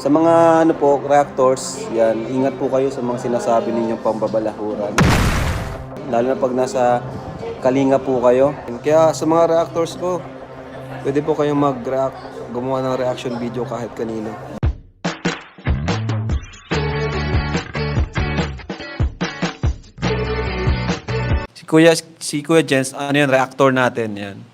Sa mga ano po, reactors, yan, ingat po kayo sa mga sinasabi ninyong pambabalahuran. Lalo na pag nasa kalinga po kayo. Kaya sa mga reactors ko, pwede po kayong mag-react, gumawa ng reaction video kahit kanino. Si Kuya, si Kuya Jens, ano yan, reactor natin yan.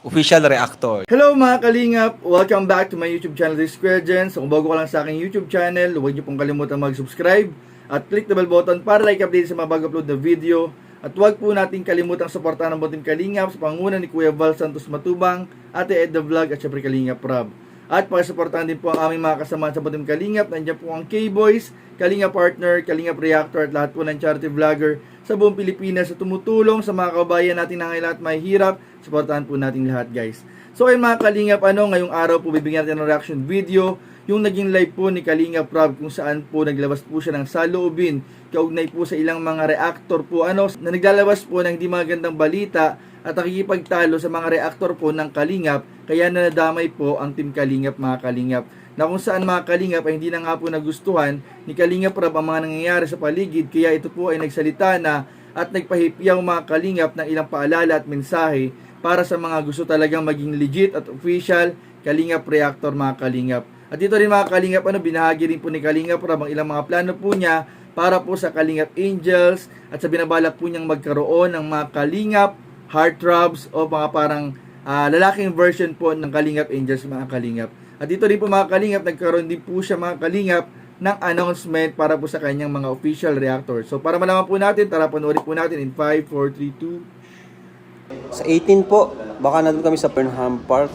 Official reactor. Hello mga kalingap! Welcome back to my YouTube channel, The Square Gens. Kung bago ka lang sa aking YouTube channel, huwag niyo pong kalimutan mag-subscribe at click the bell button para like update sa mga bago upload na video. At huwag po natin kalimutang suportahan ang Buting Kalingap sa panguna ni Kuya Val Santos Matubang, Ate Ed the Vlog at syempre Kalingap Rob. At pakisuportahan din po ang aming mga kasama sa Buting Kalingap. Nandiyan po ang K-Boys, Kalingap Partner, Kalingap Reactor at lahat po ng charity vlogger sa buong Pilipinas sa tumutulong sa mga kabayan natin na ngayon at may hirap. Suportahan po natin lahat guys. So ayun mga Kalingap, ano, ngayong araw po bibigyan natin ng reaction video yung naging live po ni Kalingap Rob kung saan po naglabas po siya ng saloobin kaugnay po sa ilang mga reactor po ano na naglalabas po ng hindi magandang balita at nakikipagtalo sa mga reactor po ng Kalingap kaya na nadamay po ang team Kalingap mga Kalingap na kung saan mga Kalingap ay hindi na nga po nagustuhan ni Kalingap Rob ang mga nangyayari sa paligid kaya ito po ay nagsalita na at nagpahipiyaw mga Kalingap ng ilang paalala at mensahe para sa mga gusto talagang maging legit at official Kalingap Reactor mga Kalingap. At dito rin mga Kalingap, ano, binahagi rin po ni Kalingap Rob ang ilang mga plano po niya para po sa Kalingap Angels at sa binabalak po niyang magkaroon ng mga Kalingap Heartthrobs o mga parang ah, lalaking version po ng Kalingap Angels mga Kalingap. At dito rin po mga Kalingap, nagkaroon din po siya mga Kalingap ng announcement para po sa kanyang mga official reactor. So para malaman po natin, tara panoorin po natin in 5, 4, 3, 2, Sa 18 po, baka nandun kami sa Burnham Park.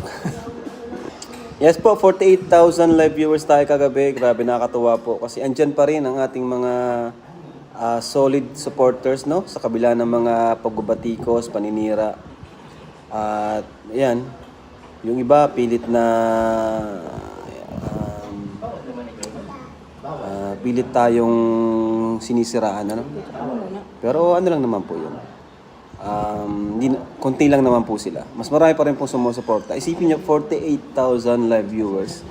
yes po, 48,000 live viewers tayo kagabi. Grabe nakakatuwa po. Kasi andyan pa rin ang ating mga ah, solid supporters, no? Sa kabila ng mga pagbabatikos, paninira. At yan, yung iba pilit na um, ah, pilit tayong sinisiraan, ano? Pero ano lang naman po yun. Um, di, konti lang naman po sila. Mas marami pa rin pong sumusuporta. Isipin niyo, 48,000 live viewers.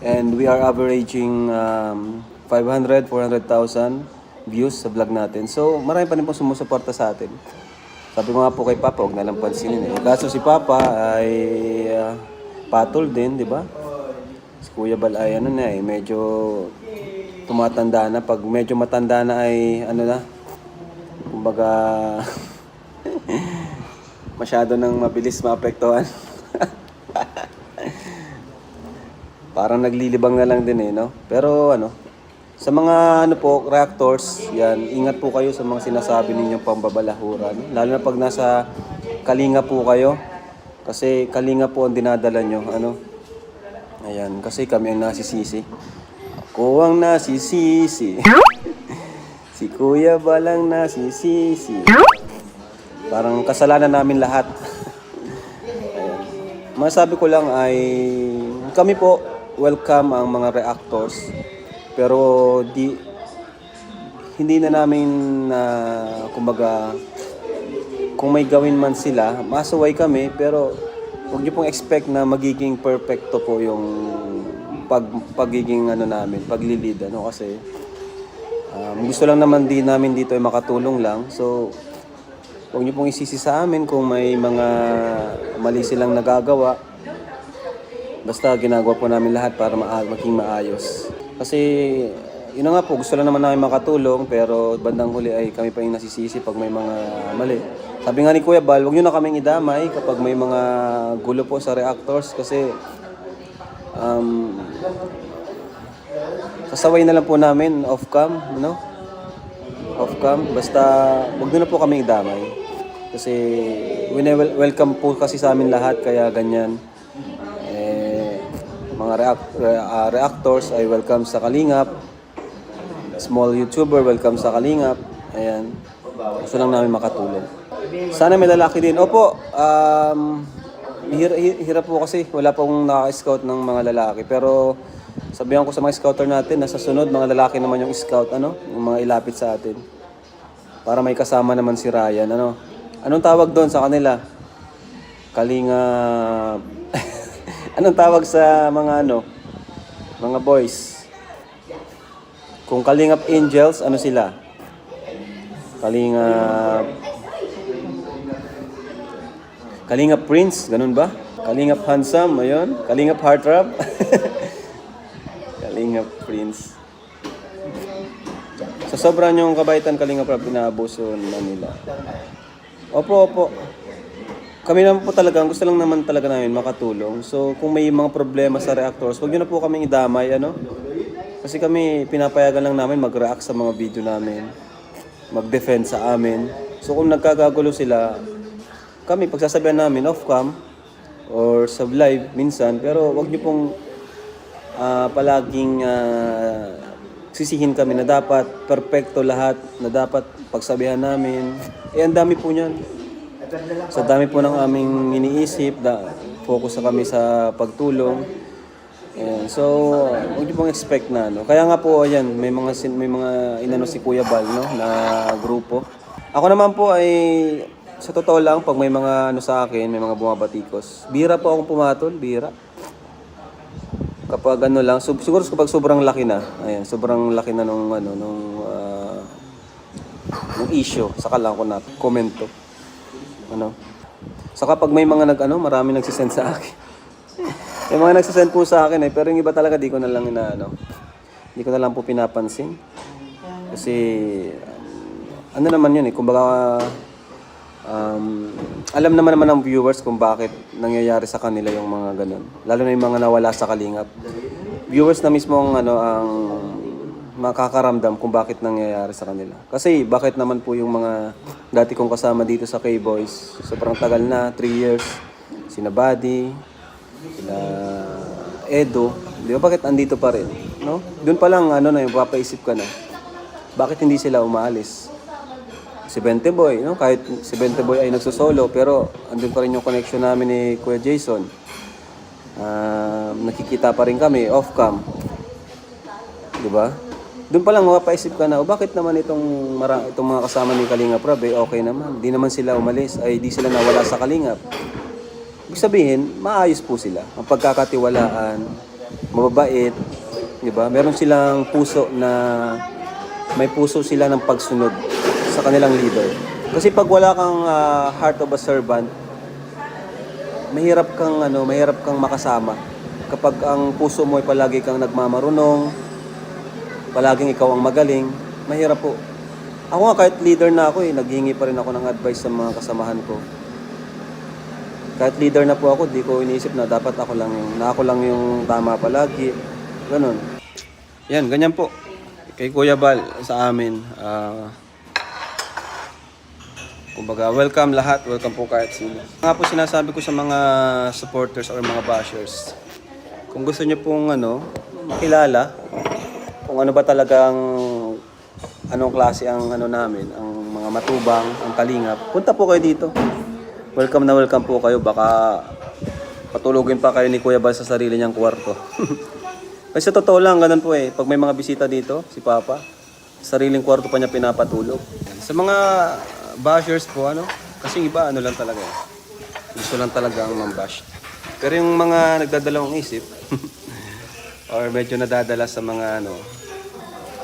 And we are averaging um, 500, 400,000 views sa vlog natin. So, marami pa rin pong sumusuporta sa atin. Sabi ko nga po kay Papa, huwag na lang pansinin eh. Kaso si Papa ay uh, patol din, di ba? Si Kuya Bal ay ano na eh, medyo tumatanda na. Pag medyo matanda na ay ano na, kumbaga masyado nang mabilis maapektuhan. Parang naglilibang na lang din eh, no? Pero ano, sa mga ano po, reactors, yan, ingat po kayo sa mga sinasabi ninyong pambabalahuran. Lalo na pag nasa kalinga po kayo. Kasi kalinga po ang dinadala nyo, ano? Ayan, kasi kami ang nasisisi. Ako ang nasisisi. si Kuya Balang nasisisi. Parang kasalanan namin lahat. Masabi ko lang ay kami po welcome ang mga reactors pero di hindi na namin na kumbaga kung may gawin man sila, masuway kami pero huwag niyo pong expect na magiging perfecto po yung pag pagiging ano namin, paglilid ano kasi um, gusto lang naman din namin dito ay makatulong lang. So Huwag niyo pong isisi sa amin kung may mga mali silang nagagawa. Basta ginagawa po namin lahat para maa- maging maayos. Kasi yun na nga po, gusto lang naman namin makatulong pero bandang huli ay kami pa yung nasisisi pag may mga mali. Sabi nga ni Kuya Bal, huwag niyo na kaming idamay kapag may mga gulo po sa reactors kasi um, sasaway na lang po namin off-cam, no? off-cam. Basta, wag nyo na po kami idamay. Kasi, wel- welcome po kasi sa amin lahat, kaya ganyan. Mga react- re- ah, reactors ay welcome sa Kalingap. Small YouTuber, welcome sa Kalingap. Ayan. Gusto lang namin makatulong. Sana may lalaki din. Opo, um, hir- hi- hirap po kasi wala pong nakaka-scout ng mga lalaki. Pero sabihan ko sa mga scouter natin, nasa sunod, mga lalaki naman yung scout, ano, yung mga ilapit sa atin. Para may kasama naman si Ryan, ano. Anong tawag doon sa kanila? Kalinga... Anong tawag sa mga ano? Mga boys? Kung Kalingap Angels, ano sila? Kalingap... Kalingap Prince, ganun ba? Kalingap Handsome, ayun. Kalingap Heartthrob. Kalingap Prince. Sa sobrang yung kabaitan Kalingap Rap, pinaabuso na nila. Opo, opo. Kami naman po talaga, gusto lang naman talaga namin makatulong. So, kung may mga problema sa reactors, huwag nyo na po kaming idamay, ano? Kasi kami, pinapayagan lang namin mag-react sa mga video namin. Mag-defend sa amin. So, kung nagkagagulo sila, kami, pagsasabihan namin off-cam or sa live minsan, pero wag nyo pong ah, palaging ah, sisihin kami na dapat perfecto lahat, na dapat pagsabihan namin. Eh, ang dami po niyan. Sa dami po ng aming iniisip, da, focus na kami sa pagtulong. Ayan. So, huwag niyo pong expect na ano. Kaya nga po, ayan, may mga may mga inano si Kuya Bal, no, na grupo. Ako naman po ay sa totoo lang, pag may mga ano sa akin, may mga bumabatikos, bira po akong pumatol, bira. Kapag ano lang, sub- siguro kapag sobrang laki na, ayan, sobrang laki na nung ano, nung ah, nung issue, saka lang ako na komento. Ano? Saka pag may mga nag ano, marami nagsisend sa akin. may mga nagsisend po sa akin eh, pero yung iba talaga di ko na lang ina ano. Di ko na lang po pinapansin. Kasi um, ano naman yun eh, kumbaga um, alam naman naman ng viewers kung bakit nangyayari sa kanila yung mga ganun. Lalo na yung mga nawala sa kalingap. Viewers na mismo ang ano ang makakaramdam kung bakit nangyayari sa kanila. Kasi bakit naman po yung mga dati kong kasama dito sa K-Boys, sobrang tagal na, 3 years, sina Buddy, sila Edo, di ba bakit andito pa rin? No? Doon pa lang, ano na, yung papaisip ka na, bakit hindi sila umaalis? Si Bente Boy, no? kahit si Bente Boy ay nagsusolo, pero andun pa rin yung connection namin ni Kuya Jason. Ah, nakikita pa rin kami, off-cam. Di ba? Doon pa lang mapapaisip ka na, o bakit naman itong, mara, itong mga kasama ni Kalingap Rob, eh, okay naman. Di naman sila umalis, ay di sila nawala sa Kalingap. Ibig sabihin, maayos po sila. Ang pagkakatiwalaan, mababait, di ba? Meron silang puso na, may puso sila ng pagsunod sa kanilang leader. Kasi pag wala kang ah, heart of a servant, mahirap kang ano, mahirap kang makasama. Kapag ang puso mo ay palagi kang nagmamarunong, palaging ikaw ang magaling, mahirap po. Ako nga kahit leader na ako eh, naghingi pa rin ako ng advice sa mga kasamahan ko. Kahit leader na po ako, di ko iniisip na dapat ako lang yung, na ako lang yung tama palagi. Ganun. Yan, ganyan po. Kay Kuya Bal, sa amin. ah kumbaga, welcome lahat. Welcome po kahit sino. Nga po sinasabi ko sa mga supporters or mga bashers. Kung gusto niyo pong ano, makilala, kung ano ba talagang anong klase ang ano namin, ang mga matubang, ang kalingap, punta po kayo dito. Welcome na welcome po kayo. Baka patulogin pa kayo ni Kuya Bal sa sarili niyang kwarto. Kasi totoo lang, ganun po eh. Pag may mga bisita dito, si Papa, sariling kwarto pa niya pinapatulog. Sa mga bashers po, ano, kasi iba, ano lang talaga eh. Gusto lang talaga ang mambash. Pero yung mga nagdadalawang isip, or medyo nadadala sa mga ano,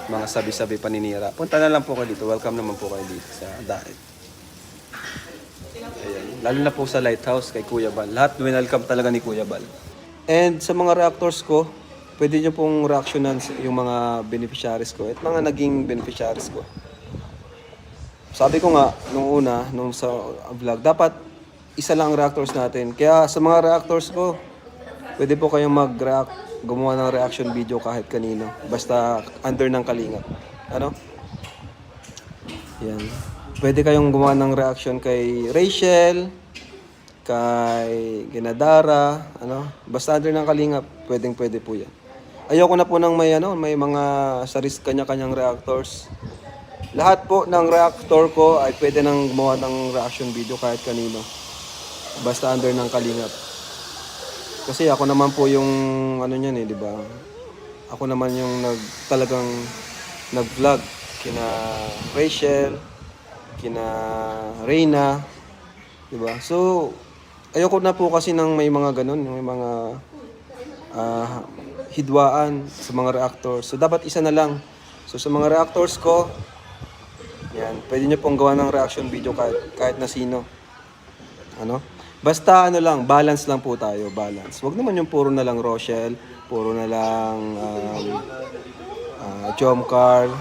mga sabi-sabi paninira, punta na lang po kayo dito. Welcome naman po kayo dito sa Daet. Ayan. Lalo na po sa Lighthouse kay Kuya Bal. Lahat welcome talaga ni Kuya Bal. And sa mga reactors ko, pwede nyo pong reactionan yung mga beneficiaries ko at mga naging beneficiaries ko. Sabi ko nga, nung una, nung sa vlog, dapat isa lang ang reactors natin. Kaya sa mga reactors ko, pwede po kayong mag-react, gumawa ng reaction video kahit kanino. Basta under ng kalinga. Ano? Yan. Pwede kayong gumawa ng reaction kay Rachel, kay Ginadara, ano? Basta under ng kalinga, pwedeng pwede po yan. Ayoko na po ng may ano, may mga saris kanya-kanyang reactors. Lahat po ng reactor ko ay pwede nang gumawa ng reaction video kahit kanino. Basta under ng kalingap. Kasi ako naman po yung ano niyan eh, di ba? Ako naman yung nag talagang nag-vlog kina Rachel, kina Reyna, di ba? So ayoko na po kasi ng may mga ganun, may mga ah, hidwaan sa mga reactor. So dapat isa na lang. So sa mga reactors ko, yan, pwede nyo pong gawa ng reaction video kahit, kahit na sino. Ano? Basta ano lang, balance lang po tayo, balance. Huwag naman yung puro na lang Rochelle, puro na lang um, uh, Jomcar,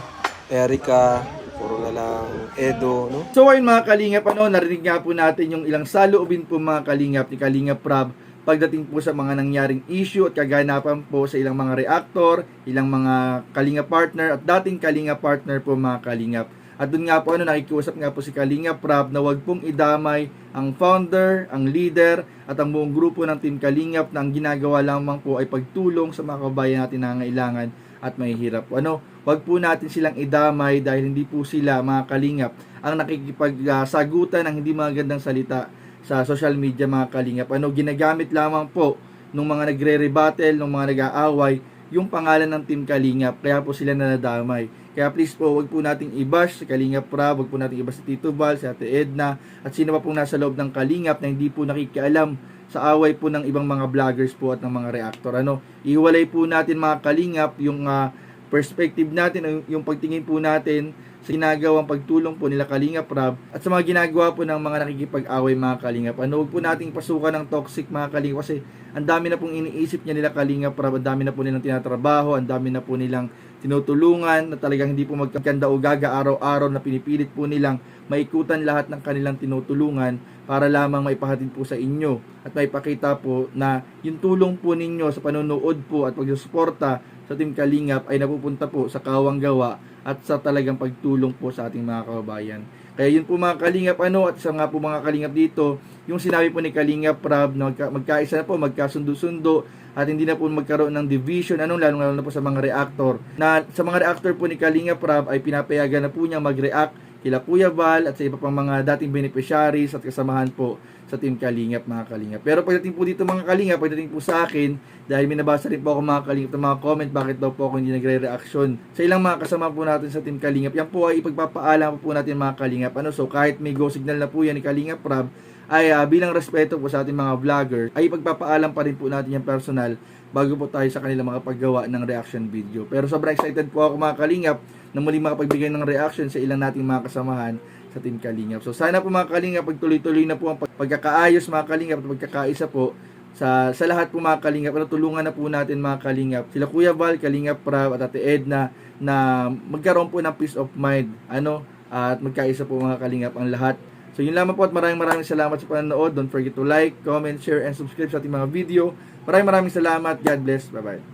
Erica, puro na lang Edo, no? So ayun mga kalingap, ano, narinig nga po natin yung ilang saloobin po mga kalingap ni Kalingap Prab pagdating po sa mga nangyaring issue at kaganapan po sa ilang mga reactor, ilang mga kalinga partner at dating kalinga partner po mga kalingap. At dun nga po ano nakikiusap nga po si Kalinga Prab na wag pong idamay ang founder, ang leader at ang buong grupo ng Team Kalingap na ang ginagawa lamang po ay pagtulong sa mga kabayan natin na nangailangan at mahihirap. Ano, wag po natin silang idamay dahil hindi po sila mga kalingap ang nakikipagsagutan ng hindi magandang salita sa social media mga kalingap. Ano, ginagamit lamang po nung mga nagre-rebuttal, nung mga nag-aaway, yung pangalan ng Team Kalingap. Kaya po sila nanadamay. Kaya please po, wag po nating i-bash si Kalingap Pra, wag po nating i-bash si Tito Val, si Ate Edna, at sino pa pong nasa loob ng Kalingap na hindi po nakikialam sa away po ng ibang mga vloggers po at ng mga reactor. Ano, ihiwalay po natin mga Kalingap yung ah, perspective natin, yung pagtingin po natin sa ginagawang pagtulong po nila Kalingap Rab at sa mga ginagawa po ng mga nakikipag-away mga Kalingap. Ano, huwag po nating pasukan ng toxic mga Kalingap kasi ang dami na pong iniisip niya nila Kalingap Rab, ang dami na po nilang tinatrabaho, ang dami na po nilang tinutulungan na talagang hindi po magkaganda o gaga araw-araw na pinipilit po nilang maikutan lahat ng kanilang tinutulungan para lamang maipahatid po sa inyo at maipakita po na yung tulong po ninyo sa panonood po at pagsusuporta sa Team Kalingap ay napupunta po sa kawang gawa at sa talagang pagtulong po sa ating mga kababayan. Kaya yun po mga Kalingap ano at sa nga po mga Kalingap dito, yung sinabi po ni Kalingap Prab na magka, magkaisa na po, magkasundo-sundo at hindi na po magkaroon ng division, anong lalo lalo na po sa mga reactor. Na sa mga reactor po ni Kalingap Prab ay pinapayagan na po niya mag-react kila Kuya Val at sa iba pang mga dating beneficiaries at kasamahan po sa Team Kalingap mga Kalingap. Pero pagdating po dito mga Kalingap, pagdating po sa akin, dahil minabasa rin po ako mga Kalingap ng mga comment, bakit daw po ako hindi nagre-reaction sa ilang mga kasama po natin sa Team Kalingap. Yan po ay ipagpapaalam po, po natin mga Kalingap. Ano, so kahit may go signal na po yan ni Kalingap Prab, ay ah, bilang respeto po sa ating mga vlogger, ay ipagpapaalam pa rin po natin yung personal bago po tayo sa kanila makapaggawa ng reaction video. Pero sobrang excited po ako mga Kalingap na muli makapagbigay ng reaction sa ilang nating mga kasamahan sa Team Kalingap. So sana po mga Kalingap, pagtuloy-tuloy na po ang pag- pagkakaayos mga Kalingap at pagkakaisa po sa sa lahat po mga Kalingap. Ano, tulungan na po natin mga Kalingap. Sila Kuya Val, Kalingap Prab at Ate Edna na magkaroon po ng peace of mind. Ano, at magkaisa po mga Kalingap ang lahat. So yun lamang po at maraming maraming salamat sa panonood. Don't forget to like, comment, share, and subscribe sa ating mga video. Maraming maraming salamat. God bless. Bye-bye.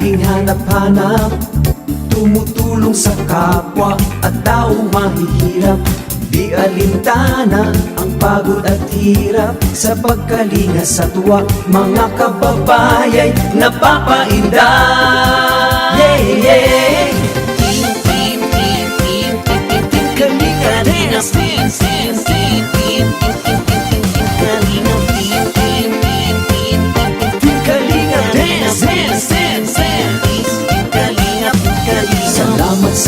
Laging hanap-hanap Tumutulong sa kapwa at tao mahihirap Di alintana ang pagod at hirap Sa pagkalinga sa tuwa Mga kababayay napapainda Yeah, yeah Team, team, team, team, team, team, team Kalinga dance, dance, dance, team,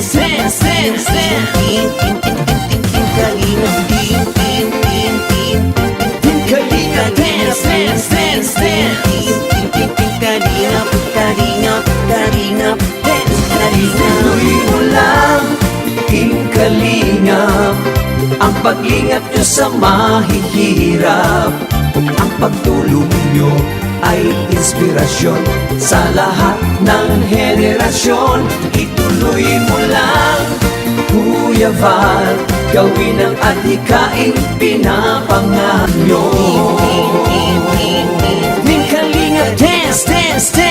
Dance, dance, dance Team, team, team, team, team, team Kalingap Team, team, team, team, team, team Kalingap Dance, dance, dance, dance Team, team, team, team Kalingap, Kalingap, Kalingap Dance, Kalingap Tuloy mo lang, Team Kalingap Ang paglingap nyo sa mahihirap inspirasyon sa lahat ng henerasyon. Ituloy mo lang, Kuya Val, gawin ang atikaing pinapangalan nyo. Ning Kalinga, dance, dance, dance!